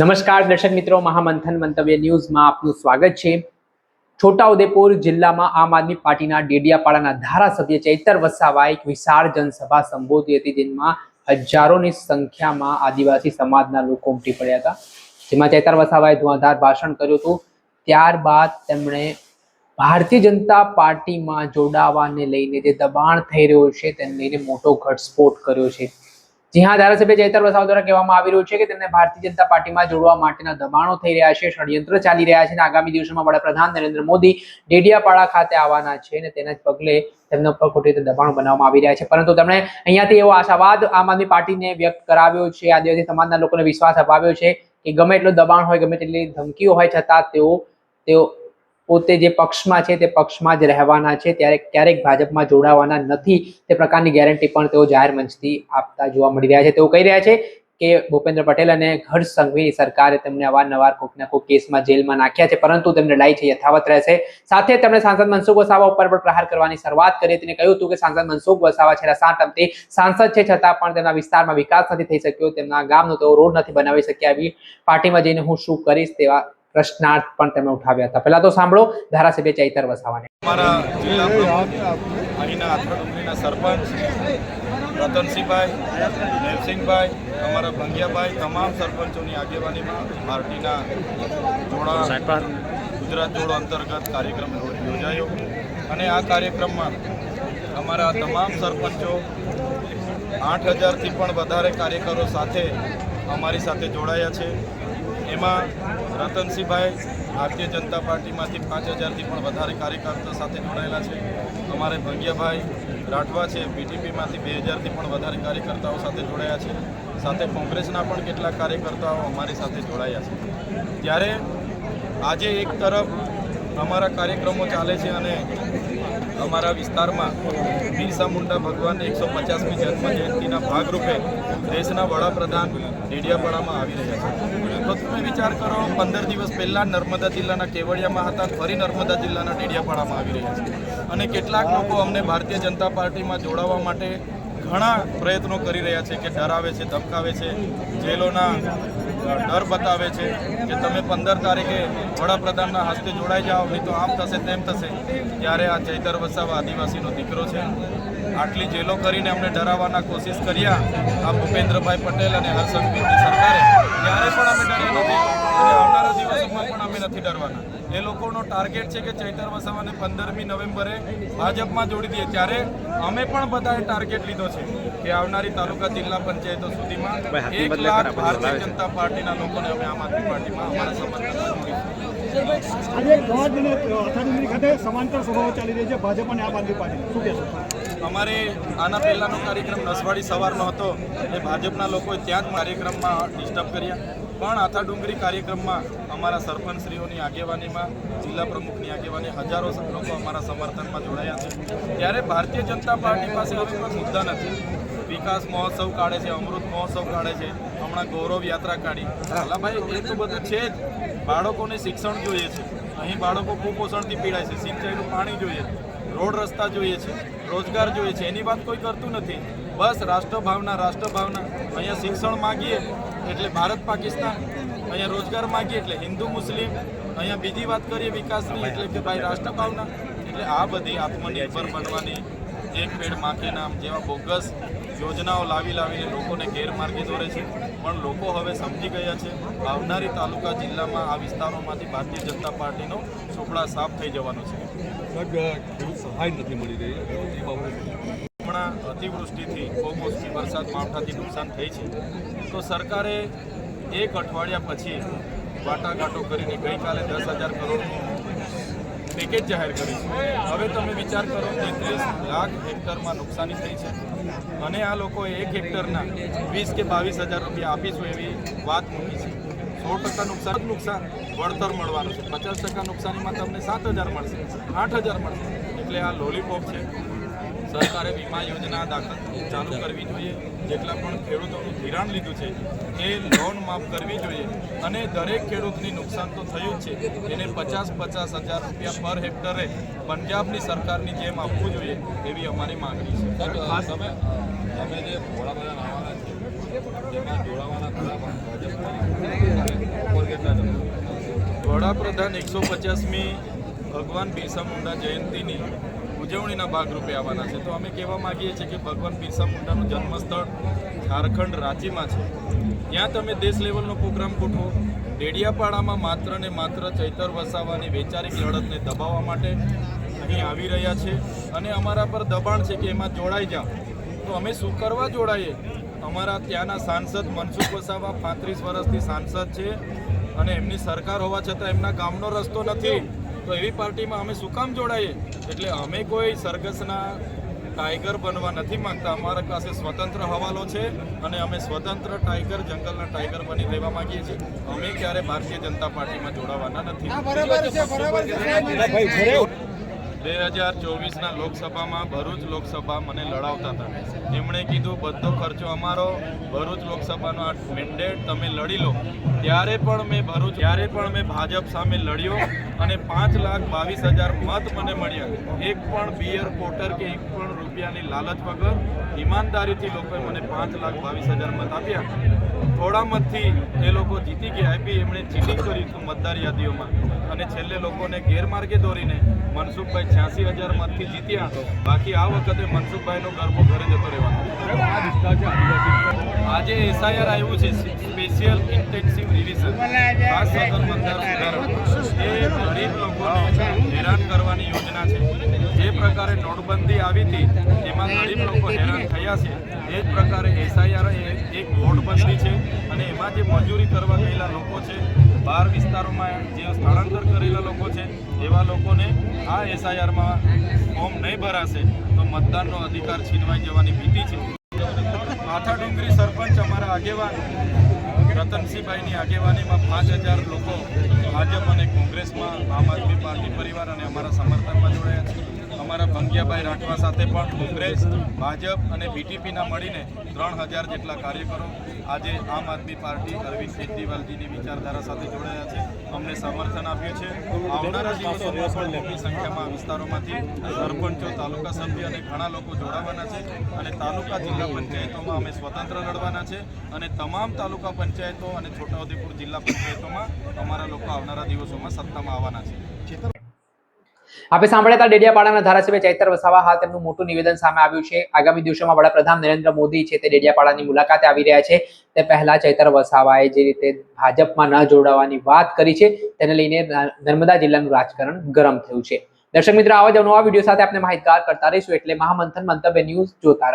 નમસ્કાર દર્શક મિત્રો, મહામંથન મંતવ્ય ન્યૂઝમાં આપનું સ્વાગત છે. છોટાઉદેપુર જિલ્લામાં આમ આદમી પાર્ટીના ડેડિયાપાડાના ધારાસભ્ય ચૈતર વસાવા એક વિશાળ જનસભા સંબોધી હતી, જેમાં હજારોની સંખ્યામાં આદિવાસી સમાજના લોકો ઉમટી પડ્યા હતા. જેમાં ચૈતર વસાવાએ ધુઆધાર ભાષણ કર્યું હતું. ત્યારબાદ તેમણે ભારતીય જનતા પાર્ટીમાં જોડાવાને લઈને જે દબાણ થઈ રહ્યું છે, તેને લઈને મોટો ઘટસ્ફોટ કર્યો છે. જી હા, ધારાસભ્ય જયતર વસાવ દ્વારા કહેવામાં આવી રહ્યું છે કે તેમને ભારતીય જનતા પાર્ટીમાં જોડવા માટેના દબાણો થઈ રહ્યા છે, ષડયંત્ર ચાલી રહ્યા છે અને આગામી દિવસોમાં વડાપ્રધાન નરેન્દ્ર મોદી ડેડિયાપાડા ખાતે આવવાના છે અને તેના જ પગલે તેમના ઉપર ખોટી રીતે દબાણો બનાવવામાં આવી રહ્યા છે. પરંતુ તેમણે અહીંયાથી એવો આશાવાદ આમ આદમી પાર્ટીને વ્યક્ત કરાવ્યો છે, આદિવાસી સમાજના લોકોને વિશ્વાસ અપાવ્યો છે કે ગમે એટલું દબાણ હોય, ગમે તેટલી ધમકીઓ હોય, છતાં તેઓ તેઓ પોતે જે પક્ષમાં છે તે પક્ષમાં જ રહેવાના છે. ત્યારે ક્યારેક ભાજપમાં જોડાવાના નથી તે પ્રકારની ગેરંટી પણ તેઓ જાહેર મંચથી આપતા જોવા મળી રહ્યા છે. તેઓ કહી રહ્યા છે કે ભૂપેન્દ્ર પટેલ અને હર્ષ સંઘવીની સરકારે તેમને અવારનવાર કોઈકના કોઈક કેસમાં જેલમાં નાખ્યા છે, પરંતુ તેમને લડાઈ છે, યથાવત રહેશે. સાથે તેમણે સાંસદ મનસુખ વસાવા ઉપર પણ પ્રહાર કરવાની શરૂઆત કરી. તેને કહ્યું હતું કે સાંસદ મનસુખ વસાવા છેલ્લા સાત ટર્મથી સાંસદ છે છતાં પણ તેમના વિસ્તારમાં વિકાસ નથી થઈ શક્યો. તેમના ગામનો તેઓ રોડ નથી બનાવી શક્યા. આવી પાર્ટીમાં જઈને હું શું કરીશ તેવા પ્રશ્નાર્થ પણ તેમણે ઉઠાવ્યા હતા. પહેલા તો સાંભળો, ધારાસભ્ય ચૈતર વસાવાને. અહીંના આથરા સરપંચ, રતનસિંહભાઈ દેવસિંહભાઈ અમારા ભંગિયાભાઈ, તમામ સરપંચોની આગેવાનીમાં પાર્ટીના જોડા, ગુજરાત જોડો અંતર્ગત કાર્યક્રમ યોજાયો. અને આ કાર્યક્રમમાં અમારા તમામ સરપંચો આઠ હજારથી પણ વધારે કાર્યકરો સાથે અમારી સાથે જોડાયા છે. એમાં રતનસિંહભાઈ ભારતીય જનતા પાર્ટીમાંથી પાંચ હજારથી પણ વધારે કાર્યકર્તા સાથે જોડાયેલા છે. અમારે ભંગિયાભાઈ રાઠવા છે બીટીપીમાંથી બે હજારથી પણ વધારે કાર્યકર્તાઓ સાથે જોડાયા છે. સાથે કોંગ્રેસના પણ કેટલાક કાર્યકર્તાઓ અમારી સાથે જોડાયા છે. ત્યારે આજે એક તરફ અમારા કાર્યક્રમો ચાલે છે અને અમારા વિસ્તારમાં બિરસા મુંડા ભગવાન એકસો પચાસમી જન્મ જયંતિના ભાગરૂપે દેશના વડાપ્રધાન ડેડિયાપાડામાં આવી રહ્યા છે. તો તમે વિચાર કરો, પંદર દિવસ પહેલાં નર્મદા જિલ્લાના કેવડિયામાં હતા ફરી નર્મદા જિલ્લાના ડેડિયાપાડામાં આવી રહ્યા છે. અને કેટલાક લોકો અમને ભારતીય જનતા પાર્ટીમાં જોડાવા માટે ઘણા પ્રયત્નો કરી રહ્યા છે કે ડરાવે છે, ધમકાવે છે. જેલોના ડર બતાવે છે કે તમે પંદર તારીખે વડાપ્રધાનના હસ્તે જોડાઈ જાઓ, નહીં તો આમ થશે, તેમ થશે. ત્યારે આ ચૈતર વસાવ આદિવાસીનો દીકરો છે. આટલી જેલો કરીને અમને ડરાવવાના કોશિશ કર્યા આ ભૂપેન્દ્રભાઈ પટેલ અને હર્ષંઘવીની સરકારે. ત્યારે પણ અમે ડર્યા નથી. આવનારા દિવસોમાં પણ અમે નથી ડરવાના. એ લોકોનો ટાર્ગેટ છે કે ચૈતર વસાવાને પંદરમી નવેમ્બરે ભાજપમાં જોડી દઈએ. ત્યારે અમે પણ બધાએ ટાર્ગેટ લીધો છે. કે આવનારી તાલુકા જિલ્લા પંચાયતો સુધીમાં એક લાખ ભારતીય જનતા પાર્ટીના લોકોને અમે આમ આદમી પાર્ટીમાં અમારા સમર્થન આજે ગવાજને ખાતે સમાંતર સભાઓ ચાલી રહી છે ભાજપ અને આમ આદમી પાર્ટી. શું કહેશો? અમારે આના પહેલાંનો કાર્યક્રમ નસવાડી સવારનો હતો એ ભાજપના લોકોએ ત્યાં જ કાર્યક્રમમાં ડિસ્ટર્બ કર્યા. પણ આથા ડુંગરી કાર્યક્રમમાં અમારા સરપંચશ્રીઓની આગેવાનીમાં જિલ્લા પ્રમુખની આગેવાની હજારો લોકો અમારા સમર્થનમાં જોડાયા છે. ત્યારે ભારતીય જનતા પાર્ટી પાસે હવે કોઈ મુદ્દા નથી. વિકાસ મહોત્સવ કાઢે છે, અમૃત મહોત્સવ કાઢે છે. હમણાં ગૌરવ યાત્રા કાઢી. હાલા ભાઈ, એ તો બધું છે જ. બાળકોને શિક્ષણ જોઈએ છે. અહીં બાળકો કુપોષણથી પીડાય છે. સિંચાઈનું પાણી જોઈએ રોડ રસ્તા જોઈએ છે. રોજગાર જોઈએ છે. એની વાત કોઈ કરતું નથી. બસ રાષ્ટ્રભાવના રાષ્ટ્રભાવના. અહીંયા શિક્ષણ માગીએ એટલે ભારત, પાકિસ્તાન. અહીંયા રોજગાર માગીએ એટલે હિન્દુ, મુસ્લિમ. અહીંયા બીજી વાત કરીએ વિકાસની એટલે કે ભાઈ રાષ્ટ્રભાવના. એટલે આ બધી આત્મનિર્ભર બનવાની એક પેડમાં નામ જેવા બોગસ યોજનાઓ લાવી લાવીને લોકોને ગેરમાર્ગે દોરે છે. પણ લોકો હવે સમજી ગયા છે આવનારી તાલુકા જિલ્લામાં આ વિસ્તારોમાંથી ભારતીય જનતા પાર્ટીનો સુપડા સાફ થઈ જવાનો છે. સહાય નથી મળી રહી હમણાં અતિવૃષ્ટિથી કોમોસમી વરસાદ માવઠાથી નુકસાન થઈ છે. તો સરકારે એક અઠવાડિયા પછી વાટાઘાટો કરીને ગઈકાલે દસ હજાર કરોડનું પેકેજ જાહેર કર્યું છે. હવે તમે વિચાર કરો તેત્રીસ લાખ હેક્ટરમાં નુકસાની થઈ છે. અને આ લોકોએ એક હેક્ટરના વીસ કે બાવીસ હજાર રૂપિયા આપીશું એવી વાત મૂકી છે. સો ટકા નુકસાન નુકસાન વળતર મળવાનું છે. પચાસ ટકા નુકસાનીમાં તમને સાત હજાર મળશે આઠ હજાર મળશે. એટલે આ લોલીપોપ છે. સરકારે વીમા યોજના દાખલ ચાલુ કરવી જોઈએ. જેટલા પણ ખેડૂતોનું ધિરાણ લીધું છે એ લોન માફ કરવી જોઈએ. અને દરેક ખેડૂતની નુકસાન તો થયું જ છે. એને પચાસ પચાસ હજાર રૂપિયા પર હેક્ટરે પંજાબની સરકારની જેમ આપવું જોઈએ એવી અમારી માંગણી છે. તમે તમે વડાપ્રધાન એકસો પચાસમી ભગવાન બિરસા મુંડા જયંતિની ઉજવણીના ભાગરૂપે આવવાના છે. તો અમે કહેવા માંગીએ છીએ કે ભગવાન બિરસા મુંડાનું જન્મસ્થળ ઝારખંડ રાંચીમાં છે. ત્યાં તમે દેશ લેવલનો પ્રોગ્રામ ગોઠવો. ડેડિયાપાડામાં માત્ર ને માત્ર ચૈતર વસાવાની વૈચારિક લડતને દબાવવા માટે અહીં આવી રહ્યા છે. અને અમારા પર દબાણ છે કે એમાં જોડાઈ જાઓ. તો અમે શું કરવા જોડાઈએ? અમારા ત્યાંના સાંસદ મનસુખ વસાવા પાંત્રીસ વર્ષથી સાંસદ છે અને એમની સરકાર હોવા છતાં એમના ગામનો રસ્તો નથી. તો એવી પાર્ટીમાં અમે શું કામ જોડાઈએ? એટલે અમે કોઈ સરઘસના ટાઈગર બનવા નથી માંગતા. અમારા પાસે સ્વતંત્ર હવાલો છે અને અમે સ્વતંત્ર ટાઈગર જંગલના ટાઈગર બની રહેવા માંગીએ છીએ. અમે ક્યારે ભારતીય જનતા પાર્ટીમાં જોડાવાના નથી. બે હજાર ચોવીસના લોકસભામાં ભરૂચ લોકસભા મને લડાવતા હતા. એમણે કીધું, બધો ખર્ચો અમારો. ભરૂચ લોકસભાનો આ મેન્ડેટ તમે લડી લો. ત્યારે પણ મેં ભરૂચ, ત્યારે પણ મેં ભાજપ સામે લડ્યો અને પાંચ લાખ બાવીસ હજાર મત મને મળ્યા. એક પણ બિયર કોટર કે એક પણ રૂપિયાની લાલચ વગર ઈમાનદારીથી લોકોએ મને પાંચ લાખ બાવીસ હજાર મત આપ્યા. થોડા મતથી એ લોકો જીતી ગયા. એમણે ચીટિંગ કર્યું હતું મતદાર યાદીઓમાં. અને છેલ્લે લોકોને ગેરમાર્ગે દોરીને મનસુખભાઈ છ્યાસી હજાર મતથી જીત્યા. બાકી આ વખતે મનસુખભાઈનો ગરબો ઘરે જતો રહેવાનો આ વિસ્તાર છે. આદિવાસી આજે એસઆઈઆર આવ્યું છે સ્પેશિયલ ઇન્ટેન્સિવ રિવિઝન. ખાસ મતદાર સુધારણા એ ગરીબ લોકોને હેરાન કરવાની યોજના છે. જે પ્રકારે નોટબંધી આવી હતી, એમાં ગરીબ લોકો હેરાન થયા છે. એ જ પ્રકારે એસઆઈઆર એક નોટબંધી છે અને એમાં જે મજૂરી કરવા ગયેલા લોકો છે, બહાર વિસ્તારોમાં જે સ્થળાંતર કરેલા લોકો છે, એવા લોકોને આ એસઆઈઆરમાં ફોર્મ નહીં ભરાશે, તો મતદાનનો અધિકાર છીનવાઈ જવાની ભીતિ છે. આગેવાન રતનસિંહભાઈની આગેવાનીમાં પાંચ હજાર લોકો ભાજપ અને કોંગ્રેસમાં આમ આદમી પાર્ટી પરિવાર અને અમારા સમર્થનમાં જોડાયા છે. અમારા ભંગિયાભાઈ રાઠવા સાથે પણ કોંગ્રેસ, ભાજપ અને બીટીપીના મળીને ત્રણ હજાર જેટલા કાર્યકરો આજે આમ આદમી પાર્ટી અરવિંદ કેજરીવાલજીની વિચારધારા સાથે જોડાયા છે. અમને સમર્થન આપ્યું છે. આવનારા દિવસોમાં પણ મોટી સંખ્યામાં વિસ્તારોમાંથી સરપંચો, તાલુકા સભ્ય અને ઘણા લોકો જોડાવાના છે અને તાલુકા જિલ્લા પંચાયતોમાં અમે સ્વતંત્ર લડવાના છે અને તમામ તાલુકા પંચાયતો અને છોટાઉદેપુર જિલ્લા પંચાયતોમાં અમારા લોકો આવનારા દિવસોમાં સત્તામાં આવવાના છે. આપણે સાંભળ્યા હતા ડેડિયાપાડાના ધારાસભ્ય ચૈતર વસાવા હાલ તેમનું મોટું નિવેદન સામે આવ્યું છે. આગામી દિવસોમાં વડાપ્રધાન નરેન્દ્ર મોદી છે તે ડેડિયાપાડાની મુલાકાતે આવી રહ્યા છે. તે પહેલા ચૈતર વસાવાએ જે રીતે ભાજપમાં ન જોડાવાની વાત કરી છે, તેને લઈને નર્મદા જિલ્લાનું રાજકારણ ગરમ થયું છે. દર્શક મિત્રો, આવા જ નવા વીડિયો સાથે આપણે માહિતગાર કરતા રહીશું. એટલે મહામંથન મંતવ્ય ન્યૂઝ જોતા રહો.